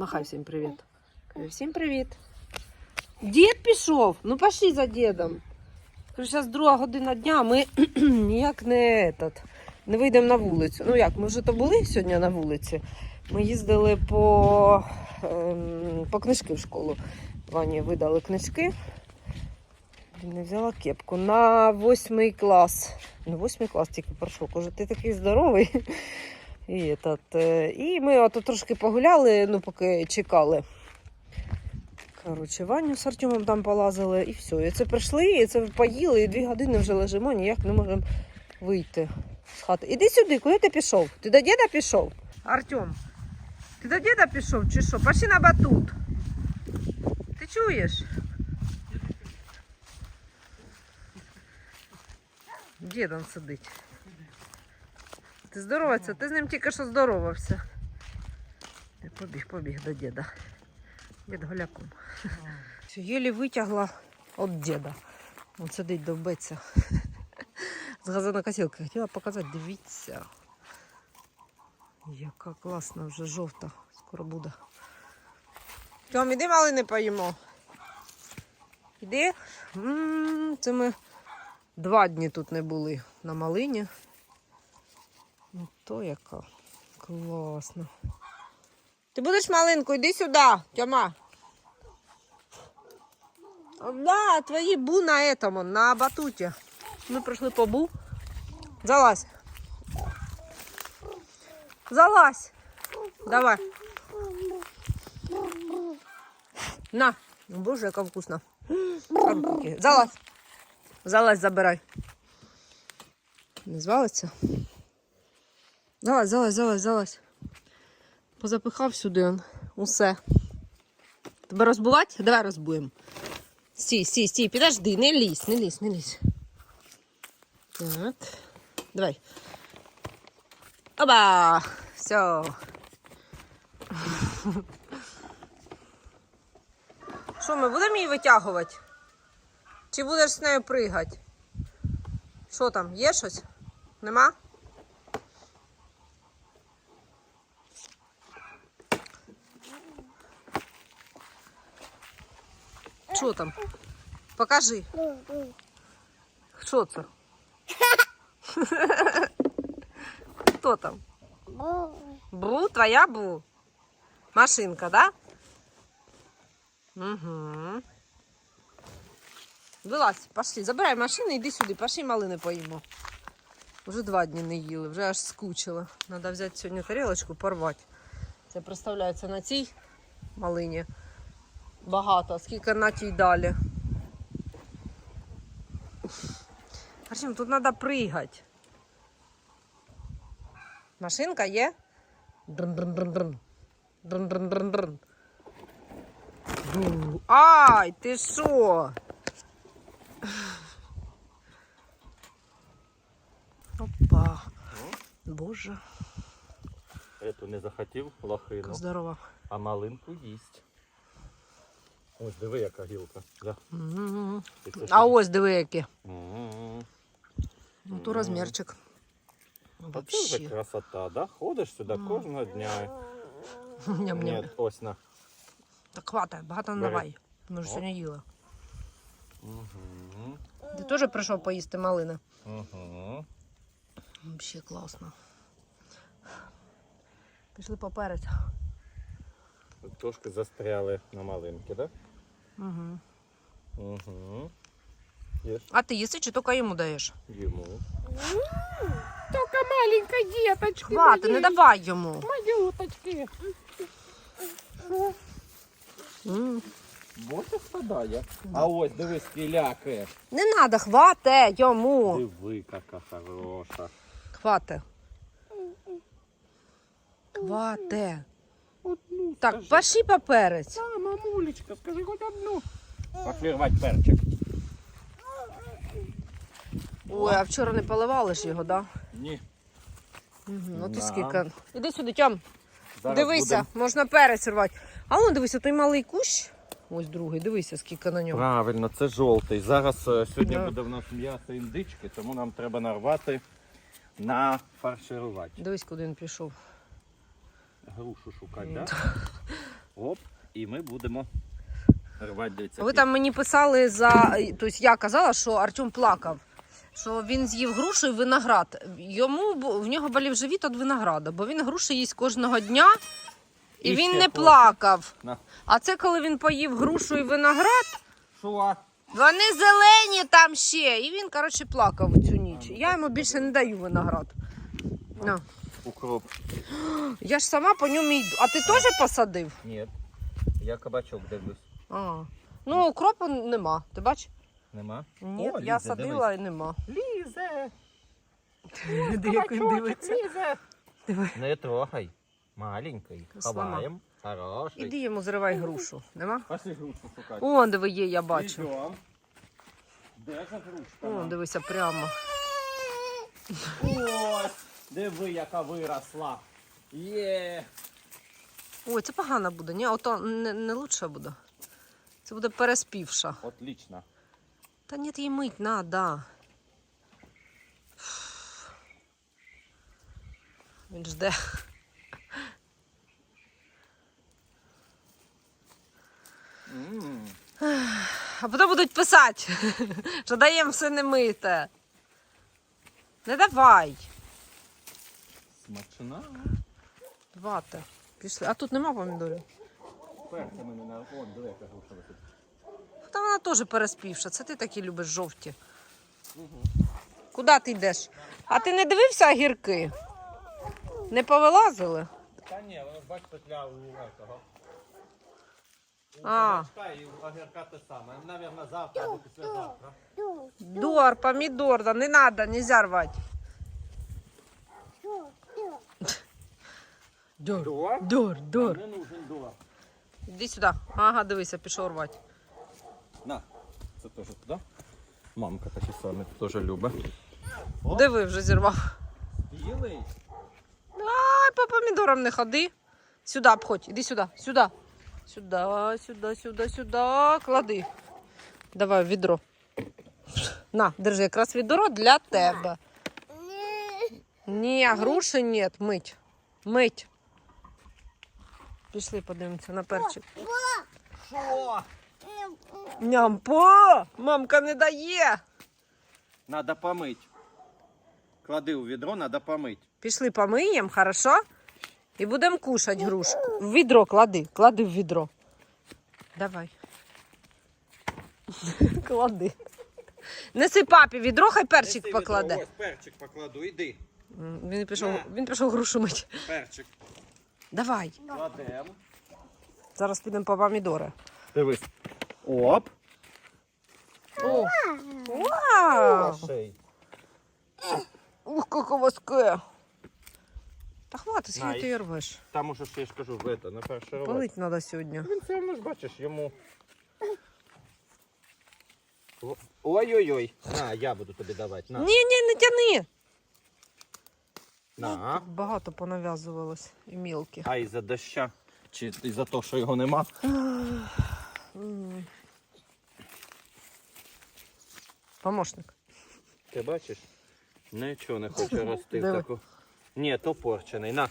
Махай всім привіт. Кажи, всім привіт. Дід пішов. Ну пошли за дідом. Кажу, зараз друга година дня, ми ніяк не, этот, не вийдемо на вулицю. Ну як, ми вже то були сьогодні на вулиці. Ми їздили по, ем, по книжки в школу. Вані видали книжки. Не взяла кепку. На восьмий клас. На восьмий клас тільки пройшов. Каже, ти такий здоровий. І, этот, е, і ми ото трошки погуляли, ну, поки чекали. Коротше, Ваню з Артемом там полазили і все. І це прийшли, і це поїли, і дві години вже лежимо, ніяк не можемо вийти з хати. Іди сюди, куди ти пішов? Ти до діда пішов? Артем, ти до діда пішов чи що? Пошли на батут. Ти чуєш? Дід он сидить. Ти здороваться? Ти з ним тільки що здоровався. Побіг, побіг до діда. Дід голяком. Єлі витягла від діда. Він сидить довбеться. З газонокосілки. Хотіла показати, дивіться. Яка класна вже жовта. Скоро буде. Тьом, іди малини поїмо. Іди. М, Це ми два дні тут не були на малині. То яка класна. Ти будеш малинку, йди сюди, Тьома. Да, твої бу на этому, на батуті. Ми пройшли по бу. Залазь. Залазь. Давай. На. Боже, яка вкусна. Залазь. Залазь, забирай. Не звалиться? Залазь, залазь, залазь, залазь. Позапихав сюди. Усе. Тебе розбувати? Давай розбуємо. Стій, стій, стій, підожди, не лізь, не лізь, не лізь. Так. Давай. Оба! Все. Що, ми будемо її витягувати? Чи будеш з нею пригати? Що там, є щось? Нема? Що там? Покажи. Що це? Хто там? Бу, твоя бу. Машинка, да? Угу. Вилазь, пошли, забирай машину, іди сюди, пошли малини поїмо. Вже два дні не їли, вже аж скучила. Треба взяти сьогодні тарілочку, порвати. Це представляється на цій малині. Багато, скільки на тій далі. Артем, тут треба пригати. Машинка є? Дрн-дрн-дрн-дрн. Дрн-дрн-дрн-дрн. Ай, ти що? Опа. Боже, Эту не захотів лохину, яка здорова. а малинку їсть. Ось диви, яка гілка. Да. Це А ось диви які. М. Ну, то розмірчик. А це вже красота, да? Ходиш сюди кожного дня. Ням-ням. Ні, ось на. Так хватає, багато не Бери. давай. Ми ж О. сьогодні їли. Угу. Ти теж прийшов поїсти малини? Угу. Взагалі класно. Пішли поперед. Трошки застряли на малинки, да? Угу. Угу. А ти їси чи тільки йому даєш? йому. Только маленькой деточки. Хвати, не давай йому. Малюточки. М. Бося спадає. А ось дивись, скіляки. Не треба, хвате йому. Диви, яка хороша. Хвате. Хвате. Одну Так, скажи. пошли поперець. Да, мамулечка, скажи хоть одну. Пошли рвати перчик. Ой, а вчора не поливали ж його, так? Ні. Угу. Ну ти Да. скільки. Іди сюди, Тьом. Зараз Дивися, будем- можна перець рвати. А ну дивися, той малий кущ. Ось другий, дивися, скільки на ньому. Правильно, це жовтий. Зараз е, сьогодні Да. буде в нас м'ясо індички, тому нам треба нарвати нафарширувати. Дивись, куди він пішов. Грушу шукати, так? Да? Оп, і ми будемо рвати дивіться. Ви там мені писали за. Тобто я казала, що Артем плакав. Що він з'їв грушу і виноград. Йому в нього болів живіт від винограда, бо він груші їсть кожного дня, і, І він не хоче. плакав. На. А це коли він поїв грушу і виноград, Що? вони зелені там ще. І він, коротше, плакав цю ніч. Я йому більше не даю виноград. На. Укроп. Я ж сама по ньому йду. А ти теж посадив? Ні. Я кабачок дивлюсь. А. Ну, укропу нема. Ти бачиш? Нема? Ні, О, я Лізе, садила і нема. Лізе. Як він дивиться. Лізе. Не трогай. Маленький. Слама. Ховаємо. Хороший. Іди йому зривай грушу. Нема? Пошли грушу шукати. О, диви є, я бачу. Ідем. Де ж грушка? О, дивися прямо. Ось. Диви, яка виросла. Є. Ой, це погано буде. Ні, ото не, не лучше буде. Це буде переспівша. Отлично. Та ні, їй мить надо. Він жде. М. А потім будуть писати, що даємо все не мите. Не давай. Смачна. Давайте. Пішли. А тут нема помідорів. Перця мене на вон, диви, яка груша висить. Та вона теж переспівша. Це ти такі любиш жовті. Куди ти йдеш? А ти не дивився огірки? Не повилазили? Та ні, воно ж бач петля у этого. А. і огірка те саме. Навірно, завтра або післязавтра. Дор, помідор, да не надо, нельзя рвати. Дор, Дор? дор, дор. Не нужен дор. Іди сюди. Ага, дивися, пішов рвати. На, це теж туди. Мамка такі самі теж любить. Диви, вже зірвав. Білий. Ай, по помідорам не ходи. Сюди обходь, іди сюди, сюди. Сюди, сюди, сюди, сюди. Клади. Давай відро. На, держи, якраз відро для тебе. Ні, груші нет, мить. Мить. Пішли подивимося на перчик. Що? Нямпо! Мамка не дає. Надо помить. Клади у відро, надо помить. Пішли помиємо, хорошо? І будемо кушати грушку. В відро клади, клади в відро. Давай. Клади. Неси папі відро, хай перчик Неси покладе. відро, Ось перчик покладу, іди. Він пішов, він пішов грушу мить. Перчик. Давай. Кладемо. Зараз підемо по помідори. Дивись. Оп. О. Вау! Шей. Ух, як воске. Та хватить, скільки ти її рвеш. Там уже ж я ж кажу, в это, на перший ролик. Палить треба сьогодні. Він все одно ж бачиш йому. Ой-ой-ой. На, я буду тобі давати. На. Ні, ні, не тяни. На. Багато понав'язувалось і мілкі. А із-за доща. Чи із-за того, що його нема. Помощник. Ти бачиш? Нічого не хоче рости. Диви. Таку. Ні, то порчений. На.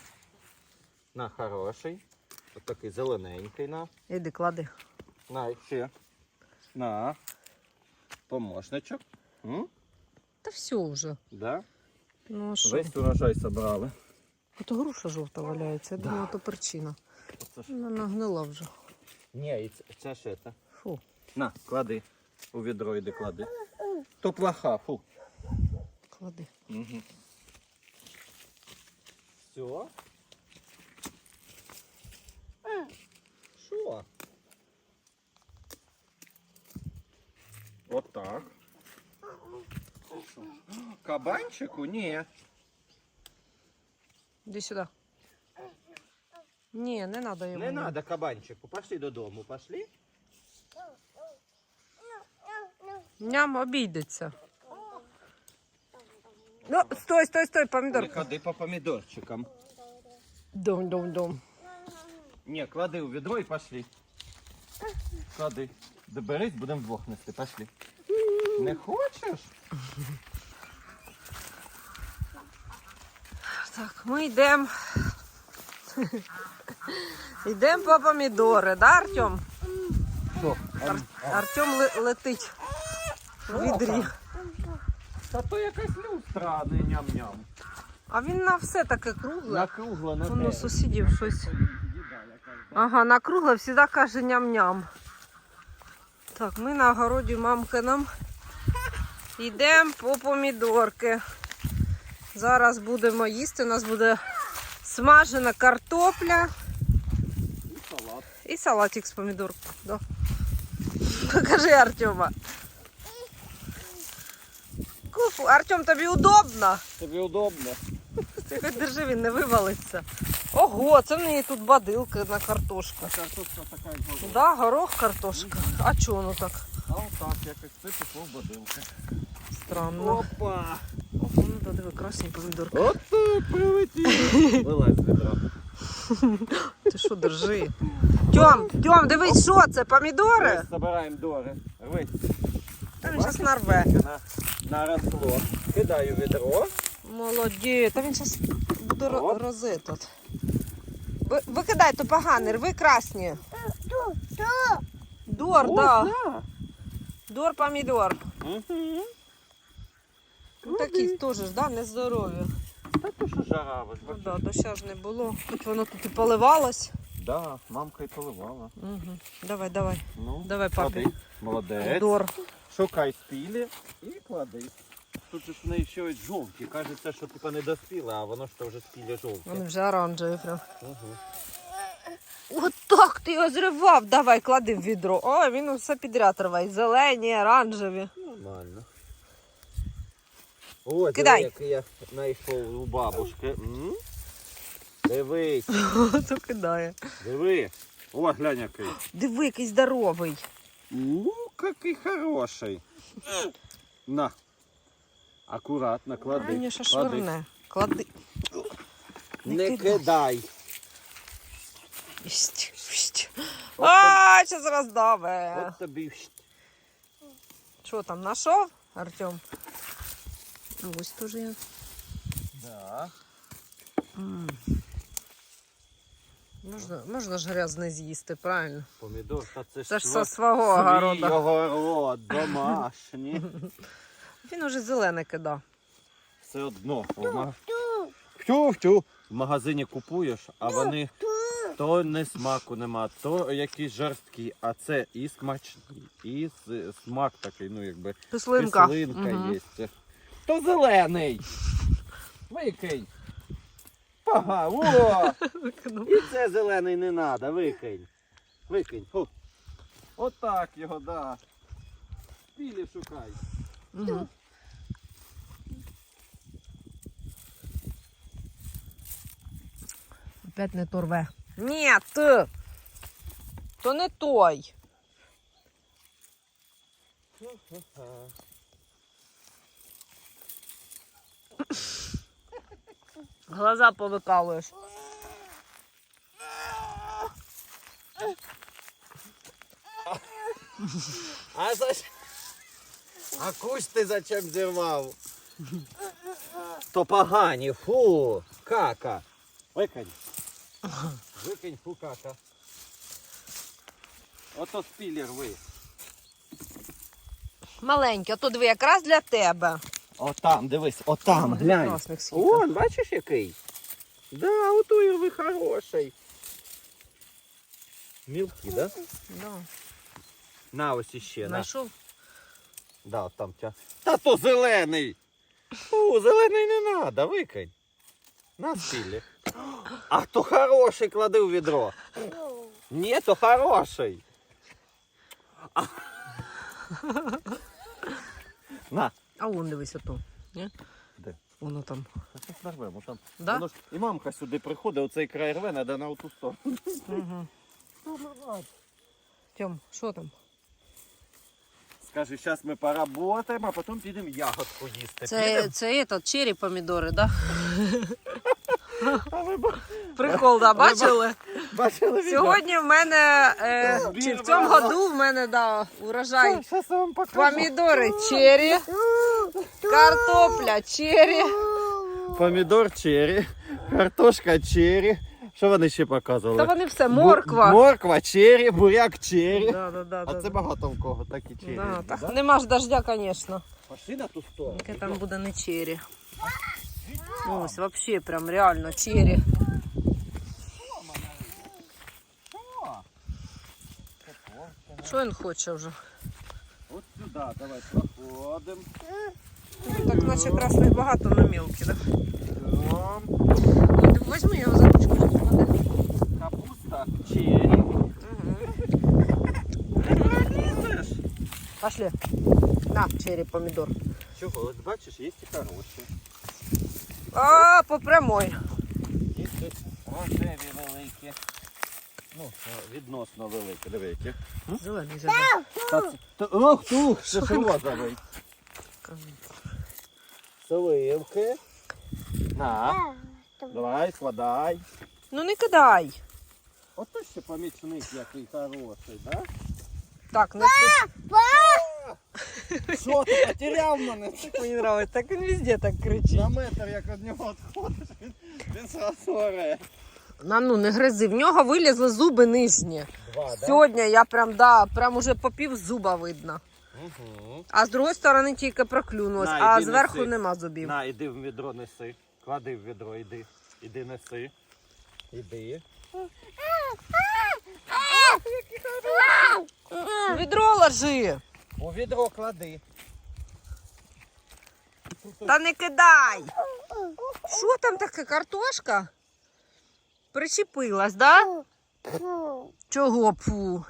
На хороший. Ось такий зелененький на. Іди, клади. На, ще. На. Помощничок. М? Та все вже. Да? Ну а що? Весь урожай собрали. Ото груша жовта валяється. Я думала, то причина. Це ж... Вона нагнила вже. Ні, і це, це ж та. Фу. На, клади. У відро йди клади. То плоха, фу. Клади. Угу. Все. Що? Отак. Кабанчику? Ні. Іди сюди. Ні, не треба йому. Не треба кабанчику. Пошли додому. Пошли. Ням обійдеться. Ну, стой, стой, стой, Не ходи по помідорчикам. Дом, дом, дом. Ні, клади у відро і пошли. Клади. Доберись, будемо вдвох нести. Пошли. Не хочеш? Так, ми йдемо. Йдемо по помідори, да, Артем? Що? Артем ле- летить в відрі. Та то якась люстра, а не ням-ням. А він на все таке кругле. Накругла на Воно те. сусідів щось. Ага, на кругле завжди каже ням-ням. Так, ми на огороді мамкином. Йдемо по помідорки. Зараз будемо їсти. У нас буде смажена картопля І салат. і салатик з помідор. Да. Покажи Артема. Куфу, Артем, тобі удобно? Тобі удобно? Ти хоч держи, він не вивалиться. Ого, це в неї тут бадилка на картошку. А картошка така як горох. Да, горох, картошка. А чого воно так? А отак якось це пішло в бодилки. Странно. Опа! Ого, ну диви, красні помідорки. От так прилетів. Вилазь з відра. Ти що, держи? Тьом, Тьом, дивись, що це? Помідори? Забираємо дори. Рвись. Та він зараз нарве. На, наросло. Кидаю відро. Молодець, та він зараз буде ро- рози тут. Ви, викидай, то поганий, рви красні. Дор, да. Дор помідор. Мгм. Ну, такі теж да, нездорові. Та то що жара, ви ж Ну бачите. да, доща ж не було. Хоч воно тут і поливалось. Да, мамка й поливала. Угу. Давай, давай. Ну, Давай, папі. клади. Молодець. Дор. Шукай спілі і клади. Тут же ж в неї ще ось жовті. Кажеться, що типа не доспіли, а воно ж то вже спілі жовті. Вони вже оранжеві прям. Угу. От так ти його зривав. Давай, клади в відро. Ой, він все підряд рває. Зелені, оранжеві. Нормально. О, Кидай. диви, який я знайшов у бабушки. М? Дивись, То кидає. диви. О, глянь який. Диви, який здоровий. У, який хороший. На. Акуратно, клади. Ще клади. швирне. Клади. Не Не кидай. Ість, ість. От А, зараз роздаве. От тобі. Що там, знайшов, Артем? Ось теж є. Да. М. Можна, можна ж грязне з'їсти, правильно? Помідор, та це ж Це ж сва- со свого свій огорода. огород, домашній. Він уже зелене кидав. Все одно. в ма- Втю, втю. В магазині купуєш, а вони то не смаку нема, то якісь жорсткі, а це і смачні, і с- смак такий, ну якби Кислинка. кислинка Мгм. є. То зелений. Викинь. Ага, о! І це зелений не треба, викинь. Викинь. Фу. Отак його, да. Пілі шукай. Мгм. Опять не то рве. Ні, ти. То не той. Глаза повикалуєш. А за? А кусь ти зачем зірвав? То погані, фу, кака. Викинь. Викинь, фу, кака. Ото спілі рви. Маленьке, а то диви якраз для тебе. Отам, дивись, отам, глянь. Скільки. Вон, бачиш який? Да, ото і рви хороший. Мілкі, да? Да. На ось іще, на. Знайшов? Да, от там тя. Та то зелений. Фу, зелений не надо, викинь. На спілі. А то хороший клади у відро. Ні, то хороший. А. На. А вон дивись ото. Ні? Де? Воно там. Щас нарвемо там. Да? Воно ж і мамка сюди приходить, оцей край рве, треба на оту сторону. Угу. Тьом, що там? Скажи, зараз ми поработаємо, а потім підемо ягодку їсти. Це, Підемо? це этот, чері помідори, да? А ви ба- Прикол, да, бачили? Бачили відео? Сьогодні в мене, е, чи в цьому году в мене, да, урожай. Щас я вам покажу. Помідори чері, картопля чері. Помідор черрі, картошка черрі, Що вони ще показували? Та вони все, Бу- морква. Морква, чері, буряк, чері. Да, да, да, А да, це да. багато в кого такі чері. Да, да? так, Нема ж дождя, звісно. Пошли на ту сторону. Яке там буде не чері. Ось, взагалі, прям реально чері. Що він хоче вже? От сюди, давай проходимо. Так наче красних багато на мілкі, так? Йдем. Возьми його за ручку. Капуста, чері. Пошли. На, чері, помідор. Чого? От бачиш, є і хороші. А, по прямой. Є тут рожеві великі. Ну, е, відносно великі, диви які. Зелений це- Ох, ти, це ж розовий. Сливки. На, давай, складай. Ну не кидай. Ото ще помічник який хороший, да? Так, не Що ти потеряв мене? мені нравиться. Так він везде так кричить. На метр, як від нього відходиш, він, він зразу оре. На ну не гризи. В нього вилізли зуби нижні. Два, да? Сьогодні я прям да, прям уже по пів зуба видно. Угу. А з другої сторони тільки проклюнулось, На, а іди зверху неси. нема зубів. На, іди в відро неси. Клади в відро, іди. Іди неси. Іди. Відро ложи. У відро клади. Та не кидай. Що там таке? Картошка? Причепилась, да? Чого пу?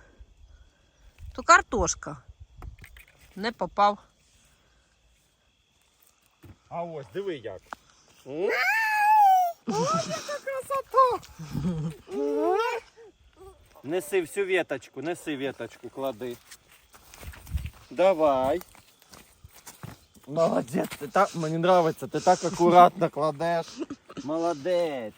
То картошка. Не попав. А ось, диви як. Неси всю веточку, неси веточку, клади. Давай. Молодець, ти так, мені нравиться, ти так акуратно кладеш. Молодець.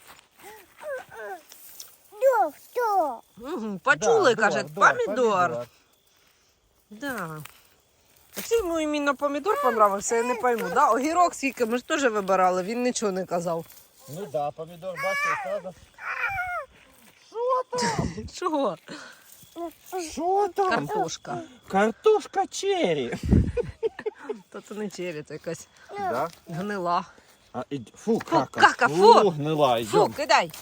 Угу, почули, Да, каже, да, помідор. Да. А чи йому іменно помідор понравився, я не пойму. Да? Огірок скільки ми ж теж вибирали, він нічого не казав. Ну да, помідор бачив, сразу. Чого? Що там? Картошка. Картошка черрі. Та це не чері, це якась Да? гнила. А. Фу, кака. кака. фу. гнила, Фу, кидай.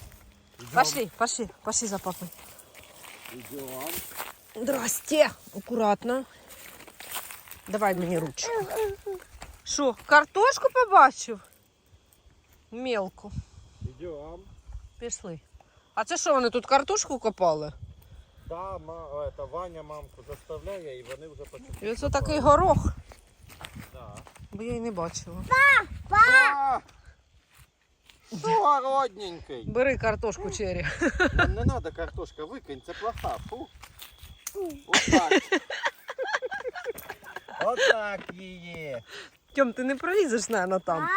Пошли, пошли, пошли за папой. Йдем. Здрасте. Акуратно. Давай мені ручку. Що, картошку побачив? Мелку. Йдем. Пішли. А це що, вони тут картошку копали? Да, ма, это, Ваня мамку заставляє і вони вже почали. І оце такий горох, Да. бо я й не бачила. А! Родненький? Бери картошку. Нам не треба картошка, викинь, це плоха. Фу. Отак. Отак її. Тьом, ти не пролізеш, наверное, там.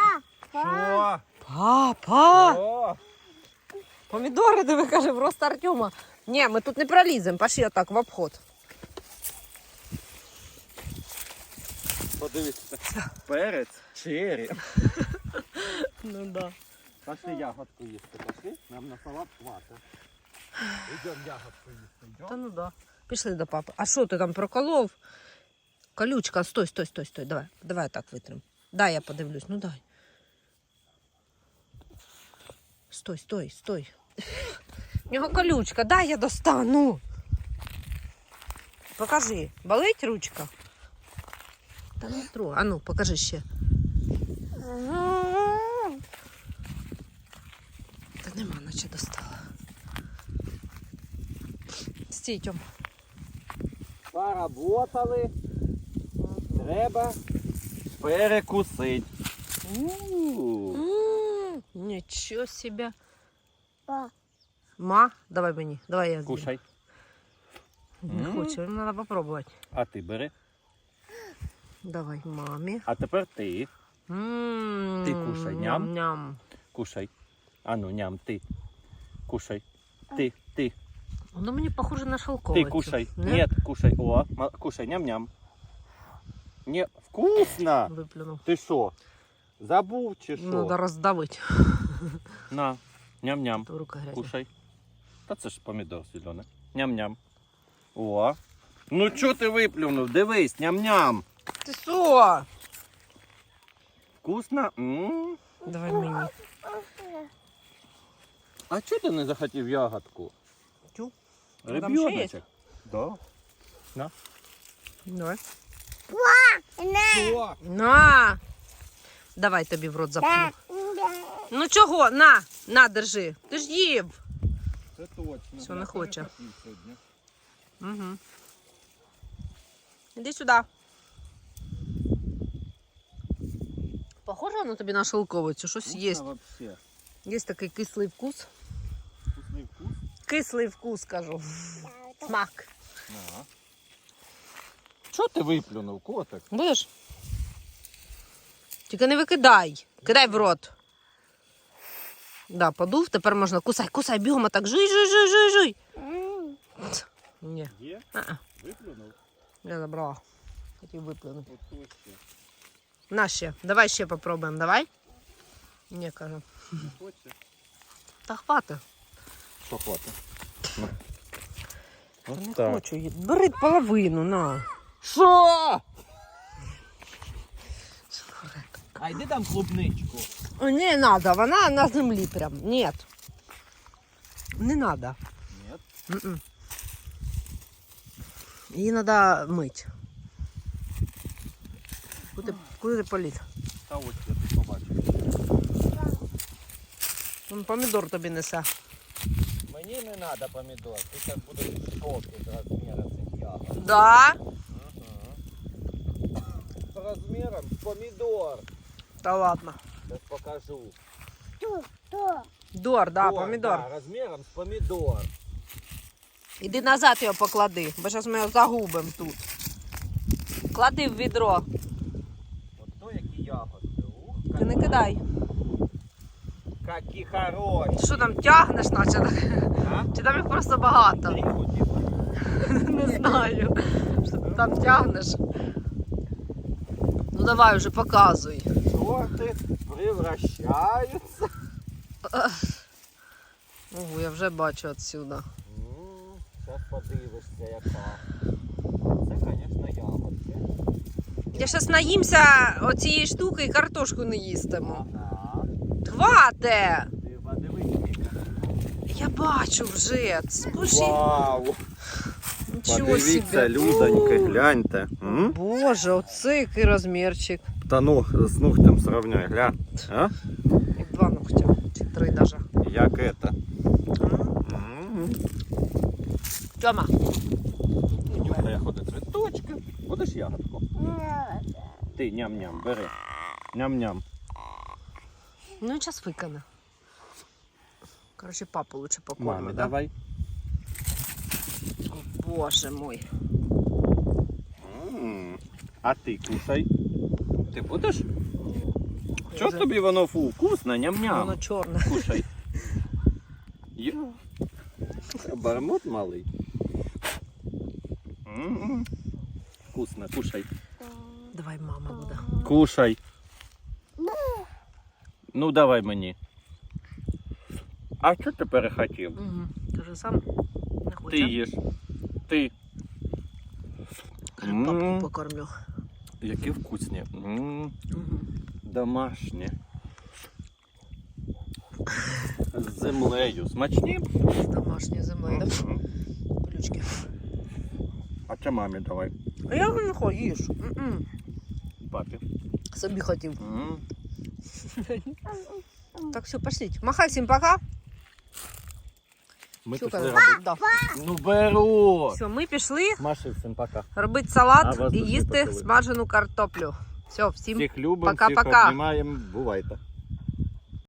Що? Папа! Що? Помідори, диви, каже, в рост Артема. Ні, ми тут не проліземо, пошли отак в обход. Подивіться. Перець, чері. Ну да. Пошли ягодку їсти, пошли. Нам на салат хватить. Йдемо ягодку їсти. Та ну да. Пішли до папи. А що ти там проколов? Колючка, стой, стой, стой, стой. Давай, давай так витрим. Дай я подивлюсь, ну дай. Стой, стой, стой. В нього колючка, дай я достану. Покажи. Болить ручка? Та не трогай. А ну, покажи ще. Та нема, наче достала. Стій, Тьом. Поработали. Треба перекусити. У. Нічого себе. Ма, давай мені, давай я з'їм. Кушай. Не хочу, треба попробувати. А ти бери. Давай мамі. А тепер ти. М, Ти кушай, ням. Ням. Кушай. А ну, ням, ти. Кушай. Ти, ти, Воно мені похоже на шелковицю. ти кушай. Не? Нет, кушай. О, кушай, ням-ням. Не, вкусно. Виплюнув. Ти що? Забув чи що? Надо роздавити. На, ням-ням. Рука грязна. Кушай. Та це ж помідор зелений. Ням-ням. О. Ну чого ти виплюнув? Дивись, ням-ням. Ти що? Вкусно? м Давай мені. А чого ти не захотів ягодку? Тю. Ну, там ще є? Ребеночок. Да. Давай. О, На. Давай тобі в рот запну. Ну чого? На, на, держи. Ти ж їв. це точно. Все, не хоче. Угу. Іди сюди. Похоже воно тобі на шелковицю, щось є. Є такий кислий вкус. Кислий вкус, кажу. Смак. На. Чого ти виплюнув, котик? Будеш? Тільки не викидай. Кидай в рот. Да, подув, тепер можна кусай, кусай, бігом, а так жуй, жуй, жуй, жуй, жуй. Ні, Є? а-а, Виплюнув? я забрала. Хотів виплюнути. На ще. Давай ще попробуємо, давай. Ні, кажу. Та хвати. Що хватить? Та не Ось так. хочу. її. Бери половину, на. Що? А йди там клубничку. О, Не надо, вона на землі прям. Ні. Не надо. Ні. М-м. Її треба мити. Куди, ти- куди ти поліз? Та ось я тут побачив. Вон помідор тобі несе. Не треба помідор. Ти зараз будеш в шокі з розміру цих ягод. Да? З розміром помідор. Та ладно. Зараз покажу. Дор, да, О, помідор. Да, розміром з помідор. Іди назад його поклади, бо зараз ми його загубимо тут. Клади в відро. От то які ягодки. Ух, Ти не кидай. Які хороші. Ти що там тягнеш, наче? А? Чи там їх просто багато? Не знаю. Що ти там тягнеш? Ну давай вже показуй. Торти превращаються. Ого, я вже бачу відсюди. Зараз подивишся, яка. Це, звісно, ягодки. Я зараз наїмся оцієї штуки і картошку не їстиму. Ага. Хвате! Ти подивись. Я бачу вже. Боже, Вау! нічого Подивіться, собі. людоньки, У, гляньте. М? Боже, оце який розмірчик. Та ну, з ногтем сравняй, глянь. А? Як два ногтя, чи три даже. Як это? М. Тьома. Нюхає ходить цвіточки. Будеш ягодку? Ти ням-ням, бери. Ням-ням. Ну, зараз виконе. Короче, папу лучше покормить, Мамі, да? давай. О, Боже мой. М. А ти кушай. Ти будеш? Чого вже- тобі воно фу, вкусно, ням-ням. Воно чорне. Кушай. Є- Бармут малий. М. Вкусно, кушай. Давай мама буде. Кушай. Ну давай мені. А що ти перехотів? Угу. Ти же сам не Ти їш. Ти. Каже, М. папу покормлю. Які вкусні. Угу. Домашні. З землею. Смачні? Домашнє землею. Мгм. Ключки. А це мамі давай. А я не хочу, їж. М-м. Папі. Собі хотів. М. Так, все, пошліть. Махай всім пока. Ми Щука, пішли робити. Да. Ну беру. Все, ми пішли Маші всім пока. робити А салат вас і дуже їсти поцілую. смажену картоплю. Все, всім Всіх любимо, всіх Пока-пока. обнімаємо. Бувайте.